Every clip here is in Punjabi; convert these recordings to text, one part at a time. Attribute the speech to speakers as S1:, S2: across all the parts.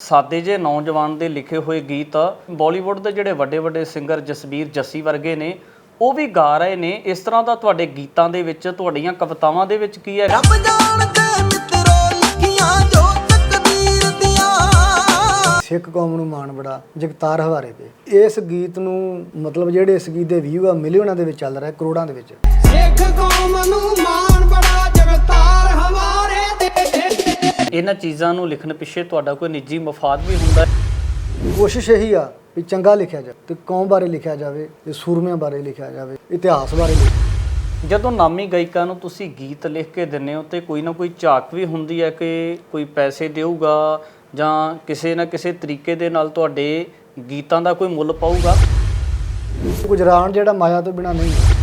S1: ਸਾਦੇ ਜੇ ਨੌਜਵਾਨ ਦੇ ਲਿਖੇ ਹੋਏ ਗੀਤ ਬਾਲੀਵੁੱਡ ਦੇ ਜਿਹੜੇ ਵੱਡੇ ਵੱਡੇ ਸਿੰਗਰ ਜਸਬੀਰ ਜੱਸੀ ਵਰਗੇ ਨੇ ਉਹ ਵੀ ਗਾ ਰਹੇ ਨੇ। ਇਸ ਤਰ੍ਹਾਂ ਦਾ ਤੁਹਾਡੇ ਗੀਤਾਂ ਦੇ ਵਿੱਚ ਤੁਹਾਡੀਆਂ ਕਵਿਤਾਵਾਂ ਦੇ ਵਿੱਚ ਕੀ ਹੈ
S2: ਰੱਬ ਜਾਣਦੇ ਮਿੱਤਰੋ ਲਿਖੀਆਂ ਜੋ ਤਕਦੀਰ ਦੀਆਂ।
S3: ਸਿੱਖ ਕੌਮ ਨੂੰ ਮਾਣ ਬੜਾ ਜਗਤਾਰ ਹਵਾਰੇ ਤੇ। ਇਸ ਗੀਤ ਨੂੰ ਮਤਲਬ ਜਿਹੜੇ ਇਸ ਗੀਤ ਦੇ ਵਿਊ ਆ ਮਿਲੀਅਨਾਂ ਦੇ ਵਿੱਚ ਚੱਲ ਰਿਹਾ ਕਰੋੜਾਂ ਦੇ ਵਿੱਚ।
S2: ਸਿੱਖ ਕੌਮ ਨੂੰ ਮਾਣ
S1: ਇਹਨਾਂ ਚੀਜ਼ਾਂ ਨੂੰ ਲਿਖਣ ਪਿੱਛੇ ਤੁਹਾਡਾ ਕੋਈ ਨਿੱਜੀ ਮਫਾਦ ਵੀ ਹੁੰਦਾ ਹੈ?
S3: ਕੋਸ਼ਿਸ਼ ਇਹੀ ਆ ਵੀ ਚੰਗਾ ਲਿਖਿਆ ਜਾਵੇ ਤੇ ਕੌਮ ਬਾਰੇ ਲਿਖਿਆ ਜਾਵੇ ਤੇ ਸੂਰਮਿਆਂ ਬਾਰੇ ਲਿਖਿਆ ਜਾਵੇ ਇਤਿਹਾਸ ਬਾਰੇ
S1: ਜਦੋਂ ਨਾਮੀ ਗਾਇਕਾਂ ਨੂੰ ਤੁਸੀਂ ਗੀਤ ਲਿਖ ਕੇ ਦਿੰਦੇ ਹੋ ਤੇ ਕੋਈ ਨਾ ਕੋਈ ਝਾਕ ਵੀ ਹੁੰਦੀ ਹੈ ਕਿ ਕੋਈ ਪੈਸੇ ਦੇਊਗਾ ਜਾਂ ਕਿਸੇ ਨਾ ਕਿਸੇ ਤਰੀਕੇ ਦੇ ਨਾਲ ਤੁਹਾਡੇ ਗੀਤਾਂ ਦਾ ਕੋਈ ਮੁੱਲ ਪਾਊਗਾ?
S3: ਗੁਜਰਾਨ ਜਿਹੜਾ ਮਾਇਆ ਤੋਂ ਬਿਨਾ ਨਹੀਂ। ਹੈ।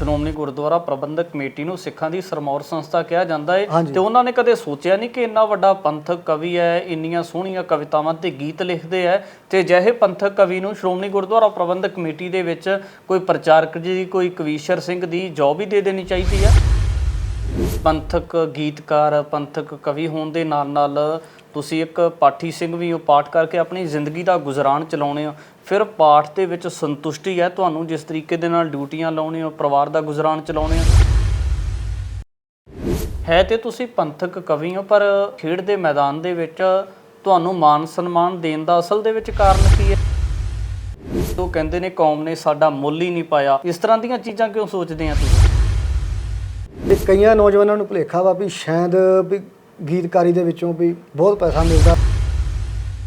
S1: ਸ਼੍ਰੋਮਣੀ ਗੁਰਦੁਆਰਾ ਪ੍ਰਬੰਧਕ ਕਮੇਟੀ ਨੂੰ ਸਿੱਖਾਂ ਦੀ ਸਰਮੌਰ ਸੰਸਥਾ ਕਿਹਾ ਜਾਂਦਾ ਹੈ
S3: ਹਾਂਜੀ।
S1: ਤੇ ਉਹਨਾਂ ਨੇ ਕਦੇ ਸੋਚਿਆ ਨਹੀਂ ਕਿ ਇੰਨਾ ਵੱਡਾ ਪੰਥਕ ਕਵੀ ਹੈ ਇੰਨੀਆਂ ਸੋਹਣੀਆਂ ਕਵਿਤਾਵਾਂ ਤੇ ਗੀਤ ਲਿਖਦੇ ਹੈ ਤੇ ਜਿਹੇ ਪੰਥਕ ਕਵੀ ਨੂੰ ਸ਼੍ਰੋਮਣੀ ਗੁਰਦੁਆਰਾ ਪ੍ਰਬੰਧਕ ਕਮੇਟੀ ਦੇ ਵਿੱਚ ਕੋਈ ਪ੍ਰਚਾਰਕ ਜੀ ਕੋਈ ਕਵੀਸ਼ਰ ਸਿੰਘ ਦੀ ਜੌਬ ਹੀ ਦੇ ਦੇਣੀ ਚਾਹੀਦੀ ਹੈ ਪੰਥਕ ਗੀਤਕਾਰ ਪੰਥਕ ਕਵੀ ਹੋਣ ਦੇ ਨਾਲ ਨਾਲ ਤੁਸੀਂ ਇੱਕ ਪਾਠੀ ਸਿੰਘ ਵੀ ਹੋ ਪਾਠ ਕਰਕੇ ਆਪਣੀ ਜ਼ਿੰਦਗੀ ਦਾ ਗੁਜ਼ਰਾਨ ਚਲਾਉਣੇ ਹੋ ਫਿਰ ਪਾਠ ਦੇ ਵਿੱਚ ਸੰਤੁਸ਼ਟੀ ਹੈ ਤੁਹਾਨੂੰ ਜਿਸ ਤਰੀਕੇ ਦੇ ਨਾਲ ਡਿਊਟੀਆਂ ਲਾਉਣੇ ਹੋ ਪਰਿਵਾਰ ਦਾ ਗੁਜ਼ਰਾਨ ਚਲਾਉਣੇ ਹੋ ਹੈ ਤੇ ਤੁਸੀਂ ਪੰਥਕ ਕਵੀ ਹੋ, ਪਰ ਖੇਡ ਦੇ ਮੈਦਾਨ ਦੇ ਵਿੱਚ ਤੁਹਾਨੂੰ ਮਾਨ ਸਨਮਾਨ ਦੇਣ ਦਾ ਅਸਲ ਦੇ ਵਿੱਚ ਕਾਰਨ ਕੀ ਹੈ? ਉਹ ਕਹਿੰਦੇ ਨੇ, ਕੌਮ ਨੇ ਸਾਡਾ ਮੁੱਲ ਹੀ ਨਹੀਂ ਪਾਇਆ। ਇਸ ਤਰ੍ਹਾਂ ਦੀਆਂ ਚੀਜ਼ਾਂ ਕਿਉਂ ਸੋਚਦੇ ਆ ਤੁਸੀਂ?
S3: ਤੇ ਕਈਆਂ ਨੌਜਵਾਨਾਂ ਨੂੰ ਭੁਲੇਖਾ ਵਾ ਵੀ ਸ਼ਾਇਦ ਵੀ ਗੀਤਕਾਰੀ ਦੇ ਵਿੱਚੋਂ ਵੀ ਬਹੁਤ ਪੈਸਾ ਮਿਲਦਾ।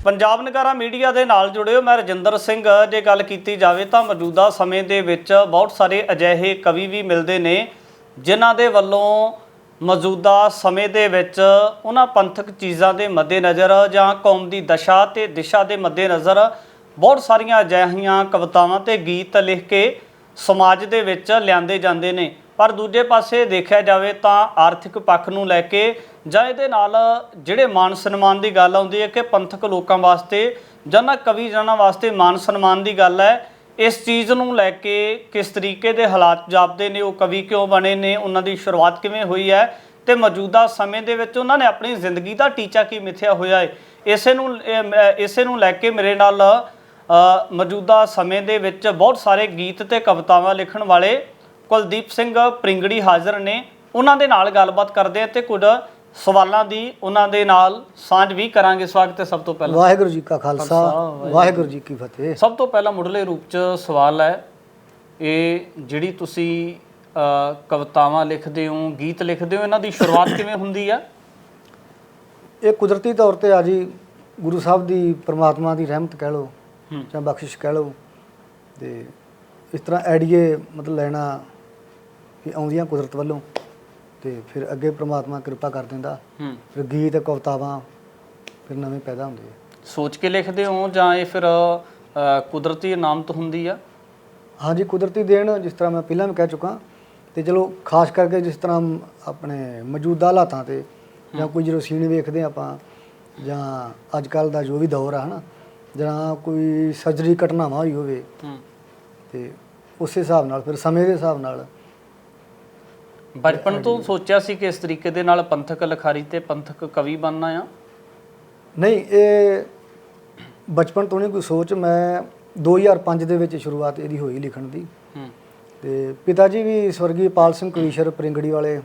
S1: ਪੰਜਾਬ ਨਗਾਰਾ ਮੀਡੀਆ ਦੇ ਨਾਲ ਜੁੜਿਓ, ਮੈਂ ਰਜਿੰਦਰ ਸਿੰਘ ਜੇ ਗੱਲ ਕੀਤੀ ਜਾਵੇ ਤਾਂ ਮੌਜੂਦਾ ਸਮੇਂ ਦੇ ਵਿੱਚ ਬਹੁਤ ਸਾਰੇ ਅਜਿਹੇ ਕਵੀ ਵੀ ਮਿਲਦੇ ਨੇ, ਜਿਨ੍ਹਾਂ ਦੇ ਵੱਲੋਂ ਮੌਜੂਦਾ ਸਮੇਂ ਦੇ ਵਿੱਚ ਉਹਨਾਂ ਪੰਥਕ ਚੀਜ਼ਾਂ ਦੇ ਮੱਦੇਨਜ਼ਰ ਜਾਂ ਕੌਮ ਦੀ ਦਸ਼ਾ ਤੇ ਦਿਸ਼ਾ ਦੇ ਮੱਦੇਨਜ਼ਰ ਬਹੁਤ ਸਾਰੀਆਂ ਅਜਿਹੀਆਂ ਕਵਿਤਾਵਾਂ ਤੇ ਗੀਤ ਲਿਖ ਕੇ ਸਮਾਜ ਦੇ ਵਿੱਚ ਲਿਆਂਦੇ ਜਾਂਦੇ ਨੇ। ਪਰ ਦੂਜੇ ਪਾਸੇ ਦੇਖਿਆ ਜਾਵੇ ਤਾਂ ਆਰਥਿਕ ਪੱਖ ਨੂੰ ਲੈ ਕੇ ਜਾਂ ਇਹਦੇ ਨਾਲ ਜਿਹੜੇ ਮਾਨ ਸਨਮਾਨ ਦੀ ਗੱਲ ਆਉਂਦੀ ਹੈ ਕਿ ਪੰਥਕ ਲੋਕਾਂ ਵਾਸਤੇ ਜਾਂ ਨਾ ਕਵੀ ਜਨਾਂ ਵਾਸਤੇ ਮਾਨ ਸਨਮਾਨ ਦੀ ਗੱਲ ਹੈ, ਇਸ ਚੀਜ਼ ਨੂੰ ਲੈ ਕੇ ਕਿਸ ਤਰੀਕੇ ਦੇ ਹਾਲਾਤ ਜਾਪਦੇ ਨੇ, ਉਹ ਕਵੀ ਕਿਉਂ ਬਣੇ ਨੇ, ਉਹਨਾਂ ਦੀ ਸ਼ੁਰੂਆਤ ਕਿਵੇਂ ਹੋਈ ਹੈ ਤੇ ਮੌਜੂਦਾ ਸਮੇਂ ਦੇ ਵਿੱਚ ਉਹਨਾਂ ਨੇ ਆਪਣੀ ਜ਼ਿੰਦਗੀ ਦਾ ਟੀਚਾ ਕੀ ਮਿਥਿਆ ਹੋਇਆ ਹੈ? ਇਸੇ ਨੂੰ ਇਸੇ ਨੂੰ ਲੈ ਕੇ ਮੇਰੇ ਨਾਲ ਮੌਜੂਦਾ ਸਮੇਂ ਦੇ ਵਿੱਚ ਬਹੁਤ ਸਾਰੇ ਗੀਤ ਤੇ ਕਵਿਤਾਵਾਂ ਲਿਖਣ ਵਾਲੇ ਕੁਲਦੀਪ ਸਿੰਘ ਪ੍ਰਿੰਗੜੀ ਹਾਜ਼ਰ ਨੇ ਉਹਨਾਂ ਦੇ ਨਾਲ ਗੱਲਬਾਤ ਕਰਦੇ ਆ ਤੇ ਕੁਝ ਸਵਾਲਾਂ ਦੀ ਉਹਨਾਂ ਦੇ ਨਾਲ ਸਾਂਝ ਵੀ ਕਰਾਂਗੇ। ਸਵਾਗਤ ਹੈ ਸਭ ਤੋਂ ਪਹਿਲਾਂ।
S3: ਵਾਹਿਗੁਰੂ ਜੀ ਕਾ ਖਾਲਸਾ ਵਾਹਿਗੁਰੂ ਜੀ ਕੀ ਫਤਿਹ।
S1: ਸਭ ਤੋਂ ਪਹਿਲਾਂ ਮੁੱਢਲੇ ਰੂਪ ਚ ਸਵਾਲ ਹੈ ਇਹ ਜਿਹੜੀ ਤੁਸੀਂ ਕਵਿਤਾਵਾਂ ਲਿਖਦੇ ਹੋ ਗੀਤ ਲਿਖਦੇ ਹੋ ਇਹਨਾਂ ਦੀ ਸ਼ੁਰੂਆਤ ਕਿਵੇਂ ਹੁੰਦੀ ਆ?
S3: ਇਹ ਕੁਦਰਤੀ ਤੌਰ ਤੇ ਆ ਜੀ ਗੁਰੂ ਸਾਹਿਬ ਦੀ ਪ੍ਰਮਾਤਮਾ ਦੀ ਰਹਿਮਤ ਕਹਿ ਲਓ। ਜਾਂ ਬਖਸ਼ਿਸ਼ ਕਹਿ ਲਓ ਤੇ ਇਸ ਤਰ੍ਹਾਂ ਐਡੀਏ ਮਤਲਬ ਲੈਣਾ ਵੀ ਆਉਂਦੀਆਂ ਕੁਦਰਤ ਵੱਲੋਂ। ਤੇ ਫਿਰ ਅੱਗੇ ਪ੍ਰਮਾਤਮਾ ਕਿਰਪਾ ਕਰ ਦਿੰਦਾ।
S1: ਹੂੰ।
S3: ਫਿਰ ਗੀਤ ਕਵਿਤਾਵਾਂ ਫਿਰ ਨਵੇਂ ਪੈਦਾ ਹੁੰਦੇ ਆ।
S1: ਸੋਚ ਕੇ ਲਿਖਦੇ ਹੋ ਜਾਂ ਇਹ ਫਿਰ ਅ, ਕੁਦਰਤੀ ਇਨਾਮਤ ਹੁੰਦੀ ਆ?
S3: ਹਾਂਜੀ ਕੁਦਰਤੀ ਦੇਣ ਜਿਸ ਤਰ੍ਹਾਂ ਮੈਂ ਪਹਿਲਾਂ ਵੀ ਕਹਿ ਚੁੱਕਾ। ਤੇ ਚਲੋ ਖਾਸ ਕਰਕੇ ਜਿਸ ਤਰ੍ਹਾਂ ਆਪਣੇ ਮੌਜੂਦਾ ਹਾਲਾਤਾਂ ਤੇ ਜਾਂ ਕੋਈ ਜਦੋਂ ਸੀਨ ਵੇਖਦੇ ਹਾਂ ਆਪਾਂ ਜਾਂ ਅੱਜ ਕੱਲ ਦਾ ਜੋ ਵੀ ਦੌਰ ਆ ਹਨਾ। ਜਾਂ ਕੋਈ ਸਰਜਰੀ ਘਟਨਾਵਾਂ ਹੋਈ ਹੋਵੇ।
S1: ਹੂੰ।
S3: ਤੇ ਉਸੇ ਹਿਸਾਬ ਨਾਲ ਫਿਰ ਸਮੇਂ ਦੇ ਹਿਸਾਬ ਨਾਲ
S1: ਬਚਪਨ ਤੋਂ ਸੋਚਿਆ ਸੀ ਕਿ ਇਸ ਤਰੀਕੇ ਦੇ ਨਾਲ ਪੰਥਕ ਲਿਖਾਰੀ ਤੇ ਪੰਥਕ ਕਵੀ ਬਣਨਾ ਆ?
S3: ਨਹੀਂ ਇਹ ਬਚਪਨ ਤੋਂ ਨਹੀਂ ਕੋਈ ਸੋਚ ਮੈਂ 2005 ਦੇ ਵਿੱਚ ਸ਼ੁਰੂਆਤ ਇਹਦੀ ਹੋਈ ਲਿਖਣ ਦੀ। ਤੇ ਪਿਤਾ ਜੀ ਵੀ ਸਵਰਗੀ ਪਾਲ ਸਿੰਘ ਕਵੀਸ਼ਰ ਪ੍ਰਿੰਗੜੀ ਵਾਲੇ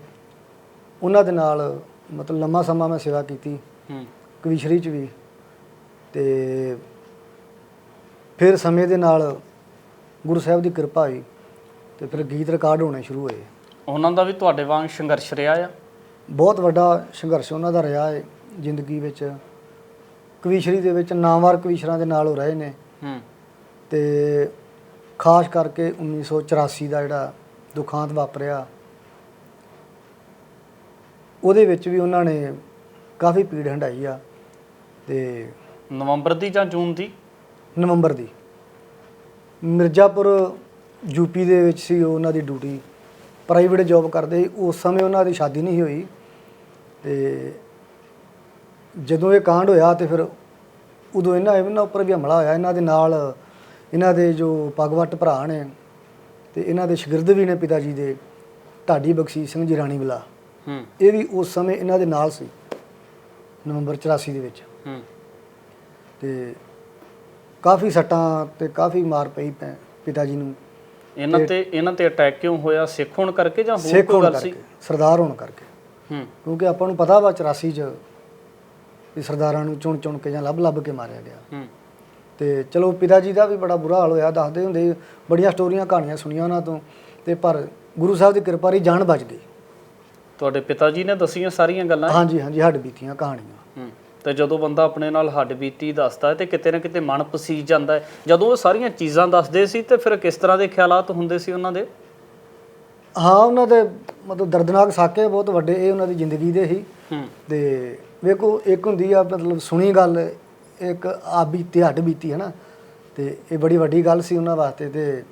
S3: ਉਹਨਾਂ ਦੇ ਨਾਲ ਮਤਲਬ ਲੰਮਾ ਸਮਾਂ ਮੈਂ ਸੇਵਾ ਕੀਤੀ
S1: ਹੂੰ।
S3: ਕਵੀਸ਼ਰੀ ਚ ਵੀ। ਤੇ ਫਿਰ ਸਮੇਂ ਦੇ ਨਾਲ ਗੁਰੂ ਸਾਹਿਬ ਦੀ ਕਿਰਪਾ ਹੋਈ ਤੇ ਫਿਰ ਗੀਤ ਰਿਕਾਰਡ ਹੋਣੇ ਸ਼ੁਰੂ ਹੋਏ।
S1: ਉਹਨਾਂ ਦਾ ਵੀ ਤੁਹਾਡੇ ਵਾਂਗ ਸੰਘਰਸ਼ ਰਿਹਾ ਆ?
S3: ਬਹੁਤ ਵੱਡਾ ਸੰਘਰਸ਼ ਉਹਨਾਂ ਦਾ ਰਿਹਾ ਹੈ ਜ਼ਿੰਦਗੀ ਵਿੱਚ। ਕਵੀਸ਼ਰੀ ਦੇ ਵਿੱਚ ਨਾਮਵਰ ਕਵੀਸ਼ਰਾਂ ਦੇ ਨਾਲ ਉਹ ਰਹੇ ਨੇ।
S1: ਹੂੰ।
S3: ਤੇ ਖਾਸ ਕਰਕੇ 1984 ਦਾ ਜਿਹੜਾ ਦੁਖਾਂਤ ਵਾਪਰਿਆ ਉਹਦੇ ਵਿੱਚ ਵੀ ਉਹਨਾਂ ਨੇ ਕਾਫੀ ਪੀੜ ਹੰਡਾਈ ਆ ਤੇ
S1: ਨਵੰਬਰ ਦੀ ਜਾਂ ਜੂਨ ਦੀ?
S3: ਨਵੰਬਰ ਦੀ। ਮਿਰਜ਼ਾਪੁਰ ਯੂਪੀ ਦੇ ਵਿੱਚ ਸੀ ਉਹ ਉਹਨਾਂ ਦੀ ਡਿਊਟੀ। ਪ੍ਰਾਈਵੇਟ ਜੌਬ ਕਰਦੇ ਸੀ ਉਸ ਸਮੇਂ ਉਹਨਾਂ ਦੀ ਸ਼ਾਦੀ ਨਹੀਂ ਹੋਈ ਤੇ ਜਦੋਂ ਇਹ ਕਾਂਡ ਹੋਇਆ ਤੇ ਫਿਰ ਉਦੋਂ ਇਹਨਾਂ ਇਹਨਾਂ ਉੱਪਰ ਵੀ ਹਮਲਾ ਹੋਇਆ ਇਹਨਾਂ ਦੇ ਨਾਲ ਇਹਨਾਂ ਦੇ ਜੋ ਪਗਵੱਟ ਭਰਾ ਨੇ ਤੇ ਇਹਨਾਂ ਦੇ ਸ਼ਾਗਿਰਦ ਵੀ ਨੇ ਪਿਤਾ ਜੀ ਦੇ ਢਾਡੀ ਬਖਸ਼ੀਸ਼ ਸਿੰਘ ਜੀ ਰਾਣੀ ਬਲਾ।
S1: ਹੂੰ।
S3: ਇਹ ਵੀ ਉਸ ਸਮੇਂ ਇਹਨਾਂ ਦੇ ਨਾਲ ਸੀ ਨਵੰਬਰ 84 ਦੇ ਵਿੱਚ।
S1: ਹੂੰ।
S3: ਤੇ ਕਾਫੀ ਸੱਟਾਂ ਤੇ ਕਾਫੀ ਮਾਰ ਪਈ ਪੈ- ਪਿਤਾ ਜੀ ਨੂੰ।
S1: ਇਹਨਾਂ ਤੇ ਇਹਨਾਂ ਤੇ ਅਟੈਕ ਕਿਉਂ ਹੋਇਆ? ਸਿੱਖ ਹੋਣ ਕਰਕੇ ਜਾਂ ਹੋਰ
S3: ਸਿੱਖ
S1: ਕੋਈ
S3: ਹੋਣ
S1: ਗੱਲ ਸੀ?
S3: ਕਰਕੇ ਸਰਦਾਰ ਹੋਣ ਕਰਕੇ।
S1: ਹੂੰ।
S3: ਕਿਉਂਕਿ ਆਪਾਂ ਨੂੰ ਪਤਾ ਵਾ 84 ਚ ਵੀ ਸਰਦਾਰਾਂ ਨੂੰ ਚੁਣ ਚੁਣ ਕੇ ਜਾਂ ਲੱਭ ਲੱਭ ਕੇ ਮਾਰਿਆ ਗਿਆ।
S1: ਹੂੰ।
S3: ਤੇ ਚਲੋ ਪਿਤਾ ਜੀ ਦਾ ਵੀ ਬੜਾ ਬੁਰਾ ਹਾਲ ਹੋਇਆ ਦੱਸਦੇ ਹੁੰਦੇ ਬੜੀਆਂ ਸਟੋਰੀਆਂ ਕਹਾਣੀਆਂ ਸੁਣੀਆਂ ਉਹਨਾਂ ਤੋਂ ਤੇ ਪਰ ਗੁਰੂ ਸਾਹਿਬ ਦੀ ਕਿਰਪਾ ਰਹੀ ਜਾਨ ਬਚ ਗਈ।
S1: ਤੁਹਾਡੇ ਪਿਤਾ ਜੀ ਨੇ ਦਸੀਆਂ ਸਾਰੀਆਂ ਗੱਲਾਂ?
S3: ਹਾਂਜੀ ਹਾਂਜੀ ਹੱਡ ਬੀਤੀਆਂ ਕਹਾਣੀਆਂ।
S1: ਹੂੰ। ਤੇ ਜਦੋਂ ਬੰਦਾ ਆਪਣੇ ਨਾਲ ਹੱਡ ਬੀਤੀ ਦੱਸਦਾ ਹੈ ਤੇ ਕਿਤੇ ਨਾ ਕਿਤੇ ਮਨ ਪਸੀਜ ਜਾਂਦਾ ਹੈ। ਜਦੋਂ ਉਹ ਸਾਰੀਆਂ ਚੀਜ਼ਾਂ ਦੱਸਦੇ ਸੀ ਤੇ ਫਿਰ ਕਿਸ ਤਰ੍ਹਾਂ ਦੇ ਖਿਆਲਾਤ ਹੁੰਦੇ ਸੀ ਉਹਨਾਂ ਦੇ?
S3: ਹਾਂ ਉਹਨਾਂ ਦੇ ਮਤਲਬ ਦਰਦਨਾਕ ਸਾਕੇ ਬਹੁਤ ਵੱਡੇ ਇਹ ਉਹਨਾਂ ਦੀ ਜ਼ਿੰਦਗੀ ਦੇ ਹੂੰ। ਤੇ ਵੇਖੋ ਇੱਕ ਹੁੰਦੀ ਆ ਮਤਲਬ ਸੁਣੀ ਗੱਲ ਇੱਕ ਆ ਬੀਤੀ ਹੱਡ ਬੀਤੀ ਹੈ ਨਾ ਤੇ ਇਹ ਬੜੀ ਵੱਡੀ ਗੱਲ ਸੀ ਉਹਨਾਂ ਵਾਸਤੇ ਤੇ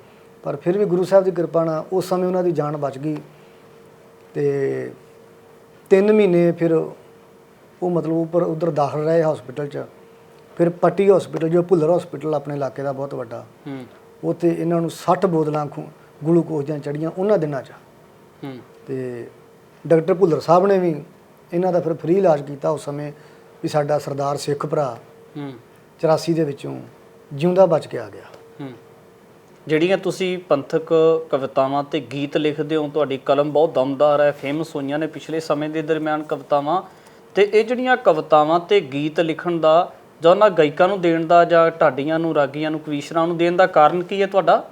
S3: ਪਰ ਫਿਰ ਵੀ ਗੁਰੂ ਸਾਹਿਬ ਦੀ ਕਿਰਪਾ ਨਾਲ ਉਸ ਸਮੇਂ ਉਹਨਾਂ ਦੀ ਜਾਨ ਬਚ ਗਈ। ਤੇ 3 ਮਹੀਨੇ ਫਿਰ ਉਹ ਮਤਲਬ ਉੱਪਰ ਉਧਰ ਦਾਖਲ ਰਹੇ ਹਸਪੀਟਲ 'ਚ। ਫਿਰ ਪੱਟੀ ਹਸਪੀਟਲ ਜੋ ਭੁੱਲਰ ਹਸਪੀਟਲ ਆਪਣੇ ਇਲਾਕੇ ਦਾ ਬਹੁਤ ਵੱਡਾ।
S1: ਹੂੰ।
S3: ਉੱਥੇ ਇਹਨਾਂ ਨੂੰ 60 ਬੋਤਲਾਂ ਖੂ ਗਲੂਕੋਜ਼ ਦੀਆਂ ਚੜੀਆਂ ਉਹਨਾਂ ਦਿਨਾਂ 'ਚ।
S1: ਹੂੰ।
S3: ਤੇ ਡਾਕਟਰ ਭੁੱਲਰ ਸਾਹਿਬ ਨੇ ਵੀ ਇਹਨਾਂ ਦਾ ਫਿਰ ਫ੍ਰੀ ਇਲਾਜ ਕੀਤਾ ਉਸ ਸਮੇਂ ਵੀ ਸਾਡਾ ਸਰਦਾਰ ਸਿੱਖ ਭਰਾ
S1: ਹੂੰ।
S3: 84 ਦੇ ਵਿੱਚੋਂ ਜਿਉਂਦਾ ਬਚ ਕੇ ਆ ਗਿਆ।
S1: ਹੂੰ। ਜਿਹੜੀਆਂ ਤੁਸੀਂ ਪੰਥਕ ਕਵਿਤਾਵਾਂ ਤੇ ਗੀਤ ਲਿਖਦੇ ਹੋ ਤੁਹਾਡੀ ਕਲਮ ਬਹੁਤ ਦਮਦਾਰ ਹੈ ਫੇਮਸ ਹੋਈਆਂ ਨੇ ਪਿਛਲੇ ਸਮੇਂ ਦੇ ਦਰਮਿਆਨ ਕਵਿਤਾਵਾਂ। ਤੇ ਇਹ ਜਿਹੜੀਆਂ ਕਵਿਤਾਵਾਂ ਤੇ ਗੀਤ ਲਿਖਣ ਦਾ ਜਾਂ ਉਹਨਾਂ ਗਾਇਕਾਂ ਨੂੰ ਦੇਣ ਦਾ ਜਾਂ ਢਾਡੀਆਂ ਨੂੰ ਰਾਗੀਆਂ ਨੂੰ ਕਵੀਸ਼ਰਾਂ ਨੂੰ ਦੇਣ ਦਾ ਕਾਰਨ ਕੀ ਹੈ ਤੁਹਾਡਾ?